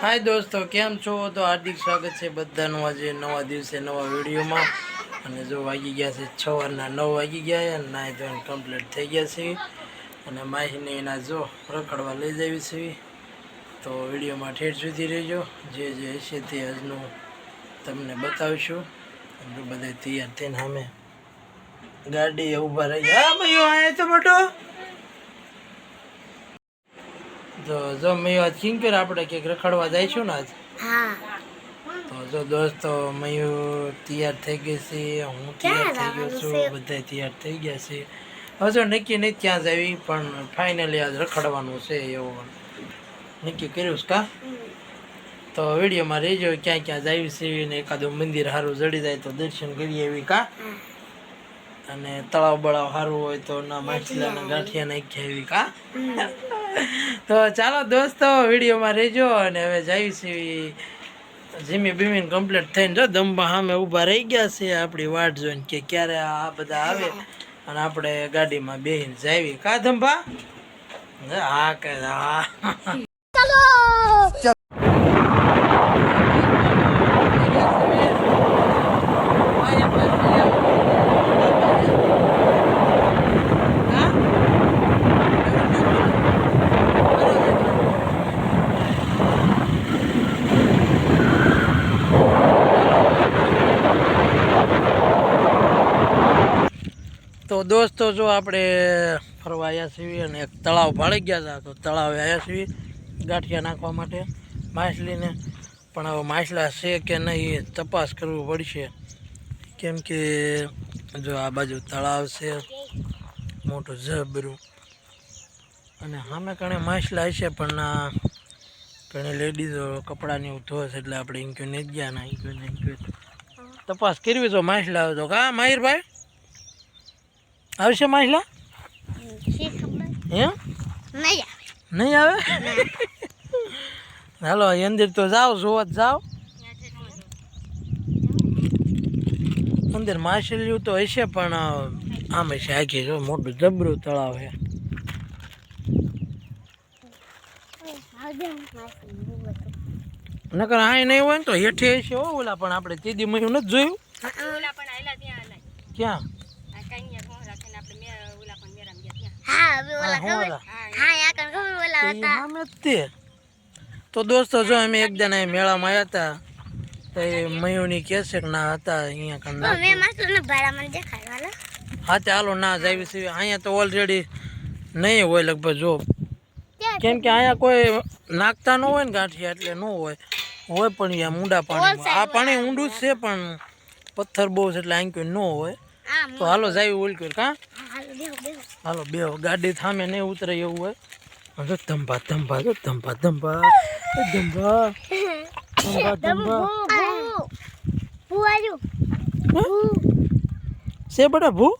હાય દોસ્તો, કેમ છો? તો હાર્દિક સ્વાગત છે બધાનું આજે નવા દિવસે નવા વિડીયોમાં. અને જો વાગી ગયા છે છ વારના નવ વાગી ગયા છે અને નાહી ધોઈને કમ્પ્લીટ થઈ ગયા છે. અને માહીને એના જો રખડવા લઈ જવી છે. તો વિડીયોમાં ઠેઠ સુધી રહેજો. જે જે હશે તે આજનું તમને બતાવીશું. બધા તૈયાર થઈને સામે ગાડી ઊભા રહી હા આયા તો મોટો. તો જો મેં આજ કિંકર આપણે ક્યાંક રખડવા જઈશું ને આજ? તો જો દોસ્તો મયું તૈયાર થઈ ગઈ છે હું તૈયાર થઈ ગયો છું બધા તૈયાર થઈ ગયા છે. હવે જો નક્કી નહીં ત્યાં જવી પણ ફાઇનલી આજ રખડવાનું છે એવું. નક્કી કર્યું છે કા? તો વિડીયોમાં રહેજો ક્યાં ક્યાં જાવી છે ને એકાદું મંદિર સારું જડી જાય તો દર્શન કરીએ એવી કા? અને તળાવ બળાવ સારું હોય તો ના માછલાના ગાંઠિયા નાખ્યા એવી કા? તો ચાલો દોસ્તો વિડીયોમાં રહેજો અને હવે છીએ જીમી બીમીન કમ્પ્લીટ થઈને જો દંબા સામે ઊભા રહી ગયા છે આપણી વાટ જોઈને કે ક્યારે આ બધા આવે અને આપણે ગાડીમાં બેહીને જાવી કા ધંભા હા કે હા. તો દોસ્તો, જો આપણે ફરવા આવ્યા છીએ અને એક તળાવ ભાળી ગયા હતા, તો તળાવે આવ્યા છીએ ગાંઠિયા નાખવા માટે માછલીને પણ હવે માછલા છે કે નહીં તપાસ કરવું પડશે. કેમ કે જો આ બાજુ તળાવ છે, મોટું જબરું. અને સામે કણે માછલા હશે પણ ઘણી લેડીઝો કપડાની એવું ધોશે એટલે આપણે ઇન્ક્યુ નહીં ગયા ના ઇન્ક્યુ ને ઇન્ક્યુ તપાસ કરવી તો માછલા, તો કા માહિરભાઈ આવશે માહિલા એમ? ખબર હે નહીં આવે. હાલો અંદર તો જાઓ જોવા જ જાઓ. અંદર માછલીઓ તો હશે પણ આમ હશે. આખી જો મોટું જબરું તળાવ છે. નકર આ નહીં હોય ને તો હેઠે હશે હો ઓલા પણ આપણે તે દી મહિનું નથી જોયું. ક્યાં? હા હવે ઓલા ખબર હા યા કણ ખબર ઓલા તો હતા. સામે તે. તો દોસ્તો જો અમે એક અહીં મેળામાં આવ્યા હતા તો એ મયુની કહે છે કે ના હતા અહીંયા કણ તો મેં માસ્ટર ને ભાડા મને દેખાડવાના હા ચાલો ના જાય છે. અહીંયા તો ઓલરેડી નહીં હોય લગભગ જો. કેમ કે અહીંયા કોઈ નાખતા ન હોય ને ગાંઠિયા એટલે ન હોય. હોય પણ અહીંયા ઊંડા પાણી આ પાણી ઊંડું છે પણ પથ્થર બહુ છે એટલે કોઈ ન હોય. તો હાલો જાવી ઓલ કર કાં? હાલો બેહો બેહો હાલો બે ગાડી થામે નહીં ઉતરે એવું હોય. જો ધંભા ધંભા જો ધંભા ધંભા. એ ધંભા ધંભા ધંભા. ભૂ ભૂ. આવ્યું. છે બેટા ભૂ?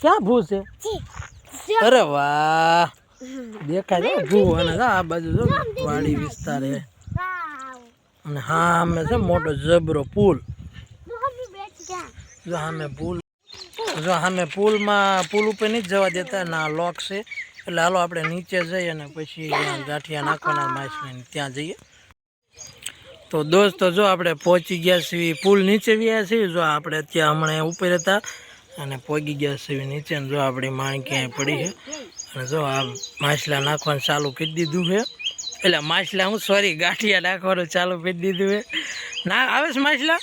ક્યાં ભૂ છે? અરે વાહ. દેખાય છે ભૂ અને આ બાજુ જો વાડી વિસ્તાર. છે અને હા અમે છે મોટો જબરો પુલ. જો સામે પુલ જો સામે પુલમાં પુલ ઉપર નહીં જવા દેતા ના લોક છે. એટલે હાલો આપણે નીચે જઈએ અને પછી ગાંઠિયા નાખવાના માછલીને ત્યાં જઈએ. તો દોસ્તો, જો આપણે પહોંચી ગયા છીએ પુલ નીચે ગયા છીએ. જો આપણે ત્યાં હમણાં ઉપર હતા અને પહોંચી ગયા છીએ નીચે જો આપણી માણ ક્યાંય પડી છે. અને જો આ માછલા નાખવાનું ચાલુ કરી દીધું છે. એટલે માછલા હું સોરી, ગાંઠિયા નાખવાનું ચાલુ કરી દીધું છે. ના, આવે છે માછલા?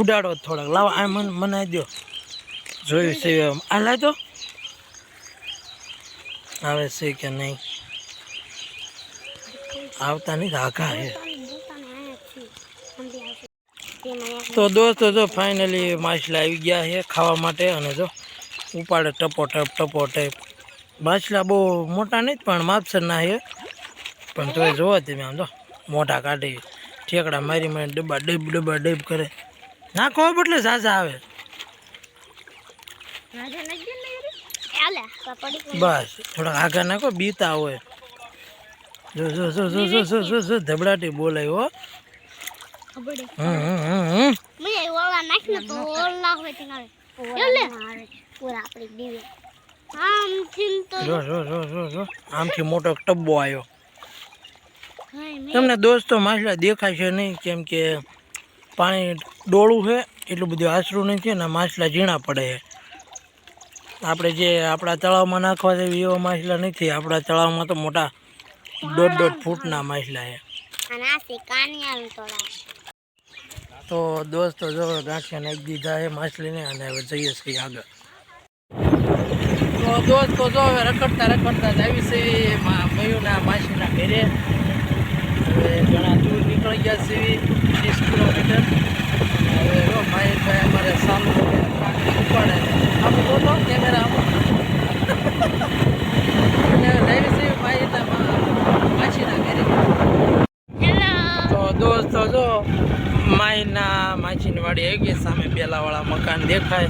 ઉડાડો થોડાક. લાવો, આ મને મને દો જોયું છે આ તો આવે છે કે નહીં? આવતા નહીં આઘા છે તો દોસ્તો, જો ફાઇનલી માછલા આવી ગયા છે ખાવા માટે અને જો ઉપાડે ટપો ટપ ટપો ટપ માછલા બહુ મોટા નહીં, પણ માપસરના છે. પણ તોય જોવા તમે આમ જો મોટા કાઢી, ઠેકડા મારી મારી ડબ્બા ડબ ડબ્બા ડબ કરે. નાખો એટલે ઝાઝા આવે બસ થોડાક આગળ નાખો બીતા હોય જો જો જો જો જો જો જો જો ધબડાટી બોલાય હો હમ હમ હમ હમ મેં ઓલા નાખી તો ઓલા હોય તે નાવે એટલે પૂરા આપણી દીવે આમ થી તો જો જો જો જો જો આમથી મોટો ટબ્બો આવ્યો તમને દોસ્તો માછલા દેખાશે નહીં કેમ કે પાણી ડોળું છે એટલું બધું આશરું નથી અને માછલા ઝીણા પડે છે. આપણે જે આપણા તળાવમાં નાખવા જેવી એવા માછલા નથી આપણા તળાવમાં તો મોટા દોઢ દોઢ ફૂટના માછલા છે. તો દોસ્તો જો ગાંઠિયા નાખી દીધા છે માછલીને અને હવે જઈએ છીએ આગળ. તો દોસ્તો જો હવે રખડતા રખડતા જ આવી છે મયુના માછલીના ઘરે. હવે ઘણા દૂર નીકળી ગયા છે. અને હવે જો મહેશભાઈ અમારે સામે ઉપાડે આપણે બોલો કેમેરા તો દોસ્તો જો માયના માછીની વાડી આવી ગઈ. સામે પેલાવાળા મકાન દેખાય.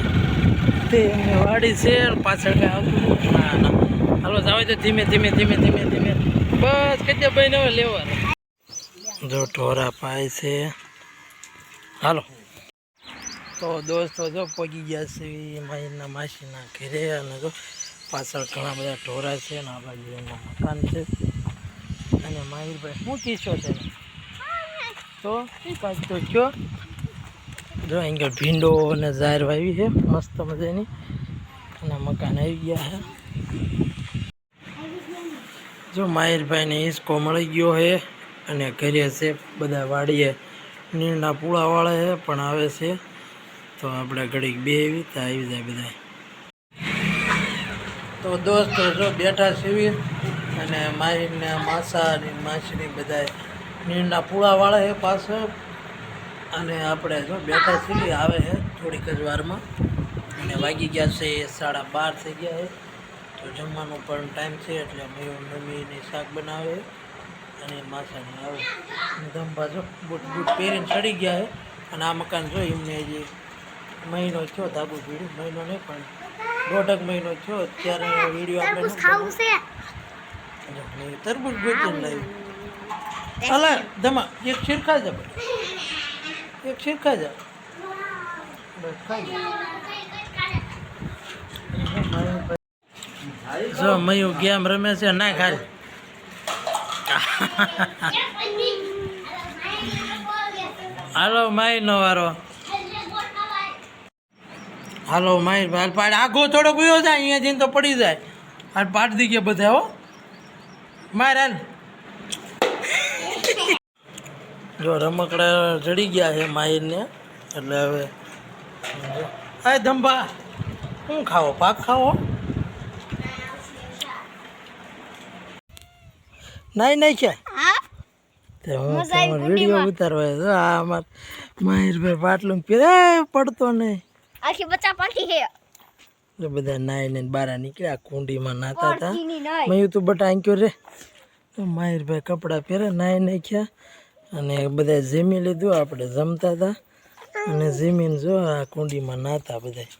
તે વાડી છે. પાછળ કઈ આવતું. ના ના. હાલો જાવ તો ધીમે ધીમે ધીમે ધીમે ધીમે. બસ કઈ ભાઈ ને લેવાનું? જો ઢોરા પાય છે. હાલો. તો દોસ્તો જો પગી ગયા છે માયના માસીના ઘરે અને જો પાછળ ઘણા બધા ઢોરા છે અને આ બાજુ એમનું મકાન છે. અને માહિરભાઈ શું કીશો છે? તો એ તો કયો જો અહીંયા ભીંડો અને ઝાર વાવી છે, મસ્ત મજાની. અને મકાન આવી ગયા છે. જો માહિરભાઈને હિસકો મળી ગયો છે અને ઘરે છે બધા વાડીએ નીરના પૂળાવાળા છે, પણ આવે છે. તો આપણે ઘડીક બે એવી તો આવી જાય બધા તો દોસ્તો, જો બેઠા છીએ અને મારીને માસા અને માછલી બધા નીરના પૂળાવાળા છે પાછળ. અને આપણે જો બેઠા છીએ, આવે છે થોડીક જ વારમાં. અને વાગી ગયા છે સાડા બાર થઈ ગયા છે. તો જમવાનો પણ ટાઈમ છે એટલે મમ્મીની શાક બનાવે અને માસાની આવે. ધંભા જો બૂટ બૂટ પહેરીને ચડી ગયા છે. અને આ મકાન જો એમને હજી મહિનો થયો ધાબુ પીડ્યું. મહિનો નહીં પણ દોઢક મહિનો થયો. ત્યારે વીડિયો આપણે તરબૂજ ગોતું લાવ્યું. અલા ધમા એક શીર ખાઈ જા એક શીર ખાઈ જા. બસ ખાઈ જો. મયું ગેમ રમે છે ના ખાય. હાલો માય નો વારો. હાલો માય હાલ પાડ. આગો થોડો ગયો જાય, અહીંયા જઈને તો પડી જાય. હાલ પાડ દી ગયા બધા, હો. માર, હાલ. જો, રમકડા ચડી ગયા છે માહિરને એટલે હવે અરે ધંભા શું ખાવો? પાક ખાવો? નહીં નાઈ છે હા તે હું મજા આવી તમારો વીડિયો ઉતારવા તો. આ અમાર માહિરભાઈ પાટલું પીરે પડતો નહીં. આખી બચ્ચા પાકી હે એટલે બધા નાઈને બારા નીકળ્યા કુંડીમાં નાતા હતા. મયું તું બટા આંક્યો રે. તો માહિરભાઈ કપડાં પહેરે નાઈ નાખ્યા. અને બધા જમી લીધું આપણે જમતા હતા. અને જમીન જો આ કુંડીમાં નાતા બધા.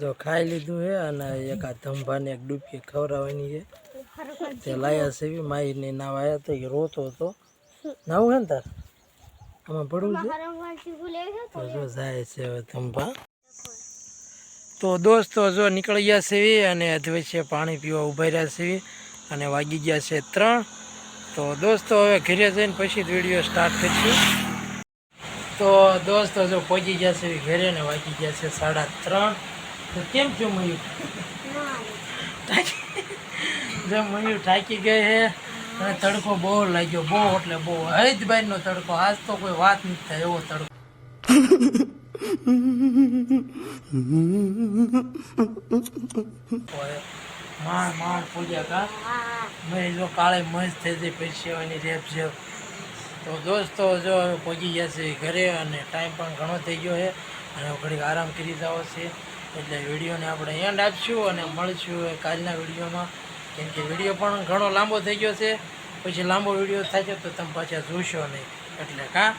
જો ખાઈ લીધું હે અને એક આ ધંભાને એક ડૂબકી ખવડાવવાની છે તે લાયા સેવી માહીને નાવ આવ્યા તો એ રોતો હતો. નાવું હે ને તાર? આમાં પડવું છે? તો જો જાય છે હવે ધંભા. તો દોસ્તો જો નીકળી ગયા છે અને અધવચ્ચે પાણી પીવા ઊભા રહ્યા છે અને વાગી ગયા છે ત્રણ. તો દોસ્તો હવે ઘરે જઈને પછી જ વીડિયો સ્ટાર્ટ કરીશું. તો દોસ્તો જો પહોંચી ગયા છે ઘરે ને વાગી ગયા છે સાડા ત્રણ. તો કેમ છું મયુર? જો મયુર થાકી ગઈ છે, અને તડકો બહુ લાગ્યો, બહુ એટલે બહુ. હૈદભાઈનો તડકો, આજ તો કોઈ વાત નથી થાય એવો તડકો. માણ માણ પૂજા કા? મેં જો કાળે મસ્ત થઈ જઈ પૈસાની રેપ છે તો દોસ્તો જો પહોંચી ગયા છે ઘરે અને ટાઈમ પણ ઘણો થઈ ગયો છે, અને ઘડીક આરામ કરી જાવ છે. એટલે વિડીયોને આપણે એન્ડ આપશું અને મળશું કાલના વિડીયોમાં. કેમ કે વીડિયો પણ ઘણો લાંબો થઈ ગયો છે. પછી લાંબો વીડિયો થાય છે તો તમે પાછા જોશો નહીં. એટલે કા?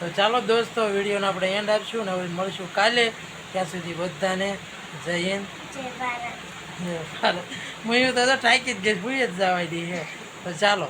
તો ચાલો દોસ્તો વિડીયોને આપણે એન્ડ આપશું ને હવે મળશું કાલે. ત્યાં સુધી બધાને જય હિન્દ. જય ભારત. મયુર તો ટાઈકી જ ગઈ ભૂલી જ જવા દઈએ તો ચાલો.